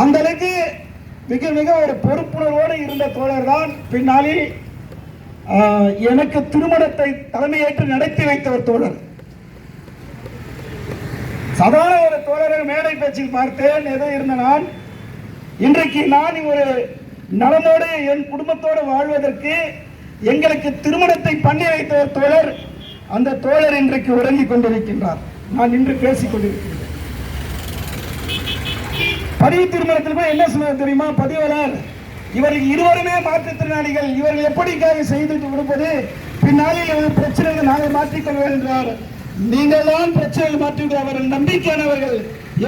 அந்த அளவுக்கு மிக மிக ஒரு பொறுப்புணர்வோடு இருந்த தோழர் தான் பின்னாளில் எனக்கு திருமணத்தை தலைமையேற்று நடத்தி வைத்தவர் தோழர். சாதாரண ஒரு தோழர் மேடை பேச்சில் பார்த்தேன் ஏதோ இருந்த நான். இன்றைக்கு நான் ஒரு நலமோடு என் குடும்பத்தோடு வாழ்வதற்கு எங்களுக்கு திருமணத்தை பண்ணி வைத்தவர் தோழர். அந்த தோழர் இன்றைக்கு உறங்கிக் கொண்டிருக்கின்றார். நான் இன்று பேசிக் கொண்டிருக்கிறேன். பதிவு திருமணத்தில் என்ன சொன்னது தெரியுமா? பதிவாளர் இவர்கள் இருவருமே மாற்றுத்திறனாளிகள் இவர்கள் எப்படிக்காக செய்து கொடுப்பது? பின்னாளில் பிரச்சனைகள் நாங்கள் மாற்றிக்கொள்வோம் என்றார். நீங்கள் தான் பிரச்சனைகள் மாற்றி அவர்கள். நம்பிக்கையானவர்கள்.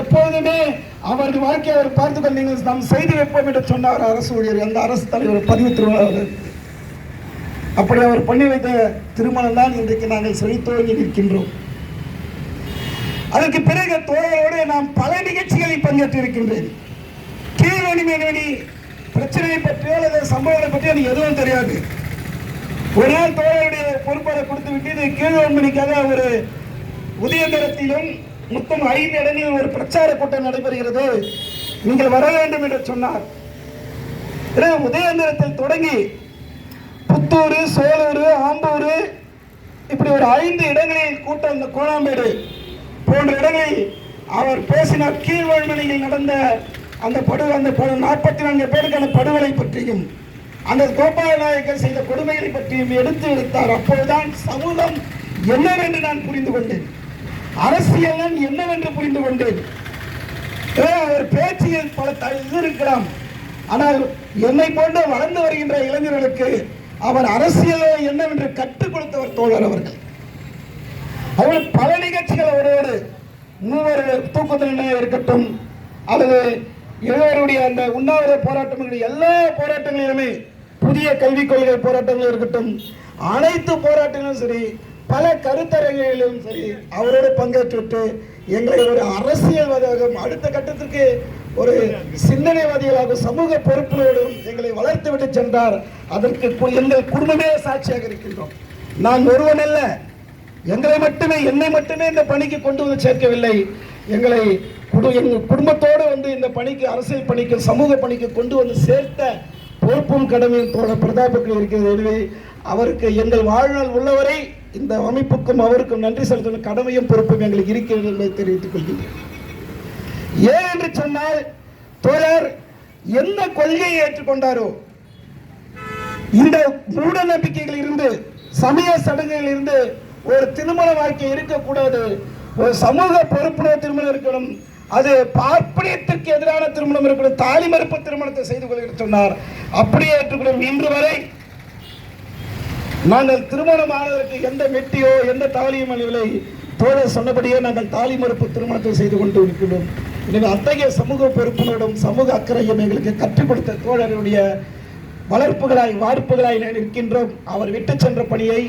எப்போதுமே அவர்கள் வாழ்க்கையை அவர் பார்த்துக்கொள் நீங்கள் நாம் செய்து வைப்போம் என்று சொன்னார் அரசு ஊழியர் அந்த அரசு தலைவர் பதிவு திருமணம். அப்படி அவர் பண்ணி வைத்த திருமணம் தான் இன்றைக்கு நாங்கள் செழித்தோங்கி நிற்கின்றோம். அதற்கு பிறகு தோழரோடு நாம் பல நிகழ்ச்சிகளில் பங்கேற்று இருக்கின்றேன் கீழ்வணி மேல்வணி பிரச்சனையை பற்றியோ அல்லது சம்பவங்களை பற்றியோ எனக்கு எதுவும் தெரியாது. ஒரு நாள் தோழருடைய பொறுப்பாளை கொடுத்து விட்டு இது கீழ்வன்மணிக்காக ஒரு உதயநகரத்திலும் மொத்தம் ஐந்து இடங்களில் ஒரு பிரச்சார கூட்டம் நடைபெறுகிறது. நீங்கள் வர வேண்டும் என்று சொன்னார். பிறகு தொடங்கி புத்தூர் சோலூர் ஆம்பூர் இப்படி ஒரு ஐந்து இடங்களில் கூட்டம் இந்த கோணாம்பேடு போன்ற இடங்களில் அவர் பேசினார். கீழ்வழ்மனையில் நடந்த அந்த படு அந்த நாற்பத்தி நான்கு பேருக்கான படுகொலை பற்றியும் அந்த கோபால நாயக்கர் செய்த கொடுமைகளை பற்றியும் எடுத்து எடுத்தார். அப்போதுதான் சமூகம் என்னவென்று நான் புரிந்து கொண்டேன். அரசியல் என்னவென்று புரிந்து கொண்டேன். அவர் பேச்சில் பல இது இருக்கலாம். ஆனால் என்னை போன்று வளர்ந்து வருகின்ற இளைஞர்களுக்கு அவர் அரசியலை என்னவென்று கற்றுக் கொடுத்தவர் தோழர் அவர்கள். அவர் பல நிகழ்ச்சிகள் அவரோடு மூவர் தூக்கத்தில் இருக்கட்டும் அல்லது இளைஞருடைய அந்த உண்ணாவிர போராட்டங்கள் எல்லா போராட்டங்களிலுமே புதிய கல்விக் கொள்கை போராட்டங்கள் இருக்கட்டும் அனைத்து போராட்டங்களும் சரி பல கருத்தரங்கிலும் சரி அவரோடு பங்கேற்றுவிட்டு எங்களை ஒரு அரசியல்வாதியாகவும் அடுத்த கட்டத்திற்கு ஒரு சிந்தனைவாதிகளாகவும் சமூக பொறுப்புகளோடும் எங்களை வளர்த்து விட்டு சென்றார். அதற்கு எங்கள் குடும்பமே சாட்சியாக இருக்கின்றோம். நான் ஒருவன் அல்ல எங்களை மட்டுமே என்னை மட்டுமே இந்த பணிக்கு கொண்டு வந்து சேர்க்கவில்லை. எங்களை குடு எங்கள் குடும்பத்தோடு வந்து இந்த பணிக்கு அரசியல் பணிக்கு சமூக பணிக்கு கொண்டு வந்து சேர்த்த பொறுப்பும் கடமையும் தோழ பிரதாபுக்கு இருக்கிறது. எனவே அவருக்கு எங்கள் வாழ்நாள் உள்ளவரை இந்த அமைப்புக்கும் அவருக்கும் நன்றி செலுத்தும் கடமையும் பொறுப்பும் எங்களுக்கு இருக்கிறது என்பதை தெரிவித்துக் கொள்கின்றேன். ஏன் என்று சொன்னால் தோழர் எந்த கொள்கையை ஏற்றுக்கொண்டாரோ இந்த மூட நம்பிக்கைகளில் இருந்து சமய சடங்குகளில் இருந்து ஒரு திருமண வாழ்க்கை இருக்கக்கூடாது. ஒரு சமூக பொறுப்புணர்வு திருமணம் இருக்கணும். அது பார்ப்பனியத்திற்கு எதிரான திருமணம் இருக்கணும். தாலி மறுப்பு திருமணத்தை செய்து கொள்கிற சொன்னார். அப்படியே ஏற்றுக்கணும் இன்று வரை நாங்கள் திருமணம் ஆனதற்கு எந்த மெட்டியோ எந்த தாலியும் அணிவில்லை தோழர் சொன்னபடியே நாங்கள் தாலி மறுப்பு திருமணத்தை செய்து கொண்டு இருக்கிறோம். எனவே அத்தகைய சமூக பொறுப்புகளோடும் சமூக அக்கறையும் எங்களுக்கு கற்றுக் கொடுத்த தோழருடைய வளர்ப்புகளாய் வார்ப்புகளாய் நிற்கின்றோம். அவர் விட்டு சென்ற பணியை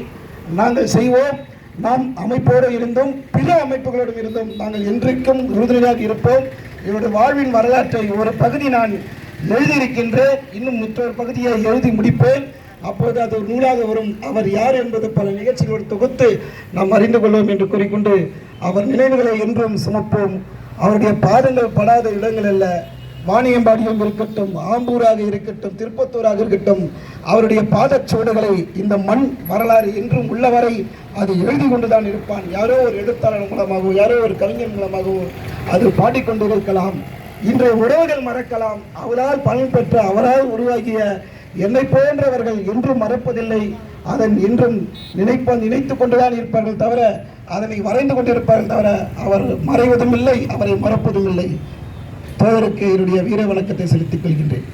நாங்கள் செய்வோம். நாம் அமைப்போடு இருந்தும் பிற அமைப்புகளோடும் இருந்தும் நாங்கள் என்றைக்கும் உறுதுணையாக இருப்போம். என்னுடைய வாழ்வின் வரலாற்றை ஒரு பகுதி நான் எழுதியிருக்கின்றேன். இன்னும் மற்றொரு பகுதியை எழுதி முடிப்பேன். அப்போது அது ஒரு நூலாக வரும். அவர் யார் என்பது பல நிகழ்ச்சிகளோடு தொகுத்து நாம் அறிந்து கொள்வோம் என்று கூறிக்கொண்டு அவர் நினைவுகளை என்றும் சுமப்போம். அவருடைய பாதங்கள் படாத இடங்கள் அல்ல. வாணியம்பாடியும் இருக்கட்டும் ஆம்பூராக இருக்கட்டும் திருப்பத்தூராக இருக்கட்டும் அவருடைய பாதச்சுவடுகளை இந்த மண் வரலாறு என்றும் உள்ளவரை அது எழுதி கொண்டுதான் இருப்பான். யாரோ ஒரு எழுத்தாளர் மூலமாகவோ யாரோ ஒரு கவிஞர் மூலமாகவோ அது பாடிக்கொண்டு இருக்கலாம் இன்றைய உறவுகள் மறக்கலாம். அவரால் பலன் பெற்ற அவரால் உருவாகிய என்னை போன்றவர்கள் என்றும் மறப்பதில்லை. அதன் என்றும் நினைப்ப நினைத்துக் கொண்டுதான் இருப்பார்கள் தவிர அதனை வரைந்து கொண்டிருப்பார்கள் தவிர அவர் மறைவதும் இல்லை அவரை மறப்பதும் இல்லை தோழருக்கு என்னுடைய வீர வணக்கத்தை செலுத்திக் கொள்கின்றேன்.